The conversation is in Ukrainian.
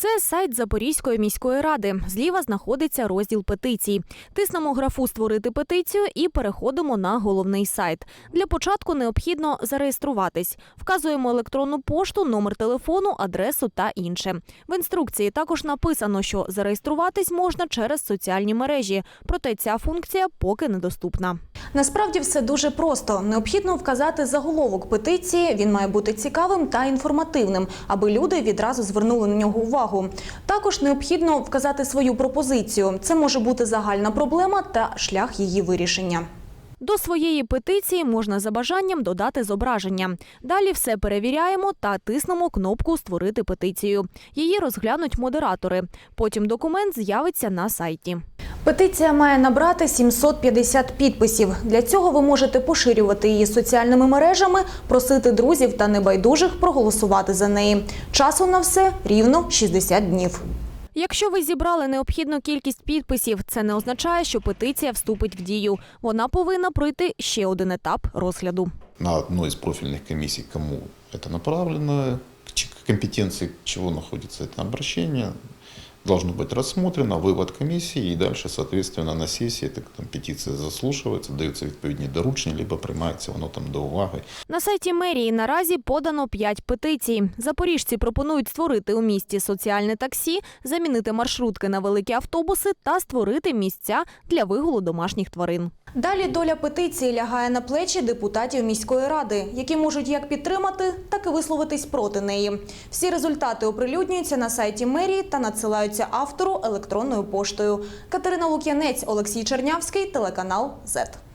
Це сайт Запорізької міської ради. Зліва знаходиться розділ петицій. Тиснемо графу Створити петицію і переходимо на головний сайт. Для початку необхідно зареєструватись. Вказуємо електронну пошту, номер телефону, адресу та інше. В інструкції також написано, що зареєструватись можна через соціальні мережі, проте ця функція поки недоступна. Насправді все дуже просто. Необхідно вказати заголовок петиції. Він має бути цікавим та інформативним, аби люди відразу звернули на нього увагу. Також необхідно вказати свою пропозицію. Це може бути загальна проблема та шлях її вирішення. До своєї петиції можна за бажанням додати зображення. Далі все перевіряємо та тиснемо кнопку Створити петицію. Її розглянуть модератори. Потім документ з'явиться на сайті. Петиція має набрати 750 підписів. Для цього ви можете поширювати її соціальними мережами, просити друзів та небайдужих проголосувати за неї. Часу на все рівно 60 днів. Якщо ви зібрали необхідну кількість підписів, це не означає, що петиція вступить в дію. Вона повинна пройти ще один етап розгляду. на одной из профильных комиссий, кому это направлено, к ч- к компетенции чего находится это обращение, должно быть рассмотрено, вывод комиссии, и дальше, соответственно, на сессии эта там, петиция заслушивается, даются відповідні доручення, либо приймається воно там до уваги. На сайті мерії наразі подано 5 петицій. Запоріжці пропонують створити у місті соціальне таксі, замінити маршрутки на великі автобуси та створити місця для вигулу домашніх тварин. Далі доля петиції лягає на плечі депутатів міської ради, які можуть як підтримати, так і висловитись проти неї. Всі результати оприлюднюються на сайті мерії та надсилаються автору електронною поштою. Катерина Лук'янець, Олексій Чернявський, телеканал ЗЕТ.